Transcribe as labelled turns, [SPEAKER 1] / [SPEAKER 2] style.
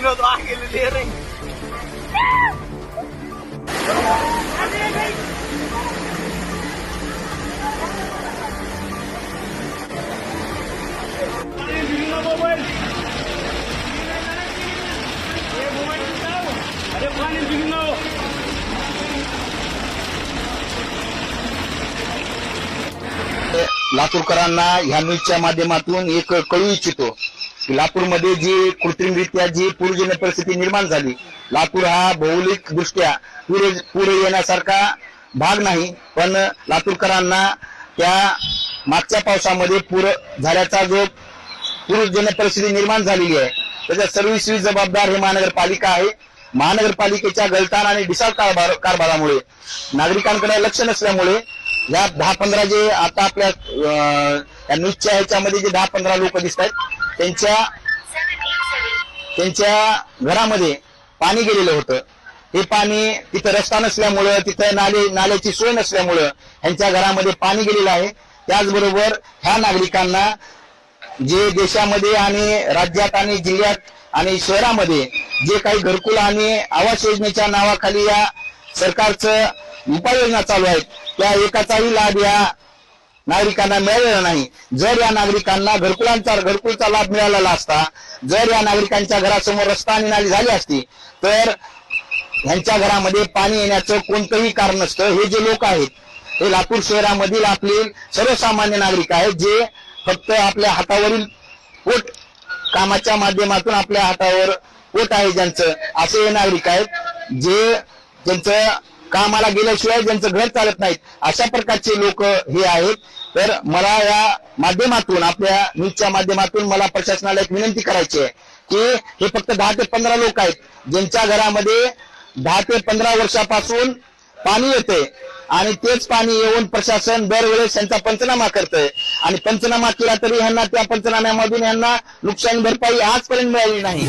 [SPEAKER 1] विनोद आगे ले रहे
[SPEAKER 2] लातूरकरांना ह्या न्यूजच्या माध्यमातून एक कळू इच्छितो की लातूरमध्ये जी कृत्रिमरित्या जी पूरजन्य परिस्थिती निर्माण झाली लातूर हा भौगोलिक दृष्ट्या पुरे पुढे येण्यासारखा भाग नाही पण लातूरकरांना त्या मागच्या पावसामध्ये पूर झाल्याचा जो पूरजन्य परिस्थिती निर्माण झालेली आहे त्याच्या सर्वस्वी जबाबदार हे महानगरपालिका आहे. महानगरपालिकेच्या गलतान आणि डिसाळ कारभार कारभारामुळे नागरिकांकडे लक्ष नसल्यामुळे या दहा पंधरा जे आता आपल्या अं, न्यूजच्या ह्याच्यामध्ये जे दहा पंधरा लोक दिसत आहेत त्यांच्या त्यांच्या घरामध्ये पाणी गेलेलं होतं. हे पाणी तिथं रस्ता नसल्यामुळं तिथं नाले नाल्याची सोय नसल्यामुळं ह्यांच्या घरामध्ये पाणी गेलेलं आहे. त्याचबरोबर ह्या नागरिकांना जे देशामध्ये आणि राज्यात आणि जिल्ह्यात आणि शहरामध्ये जे काही घरकुल आणि आवास योजनेच्या नावाखाली या सरकारचं उपाययोजना चालू आहेत त्या एकाचाही लाभ या नागरिकांना मिळालेला नाही. जर या नागरिकांना घरकुलांचा घरकुलचा लाभ मिळालेला असता जर या नागरिकांच्या घरासमोर रस्ता आणि नाली झाली असती तर ह्यांच्या घरामध्ये पाणी येण्याचं कोणतंही कारण नसतं. हे जे लोक आहेत हे लातूर शहरामधील आपले सर्वसामान्य नागरिक आहेत जे फक्त आपल्या हातावरील पोट कामाच्या माध्यमातून आपल्या हातावर पोट आहे ज्यांचं असे हे नागरिक आहेत जे ज्यांचं कामाला गेल्याशिवाय ज्यांचं घर चालत नाहीत अशा प्रकारचे लोक हे आहेत. तर मला या माध्यमातून आपल्या न्यूजच्या माध्यमातून मला प्रशासनाला एक विनंती करायची आहे की हे फक्त दहा ते पंधरा लोक आहेत ज्यांच्या घरामध्ये दहा ते पंधरा वर्षापासून पाणी येते आणि तेच पाणी येऊन प्रशासन दरवेळेस त्यांचा पंचनामा करतंय. आणि पंचनामा केला तरी ह्यांना त्या पंचनाम्यामधून यांना नुकसान भरपाई आजपर्यंत मिळाली नाही.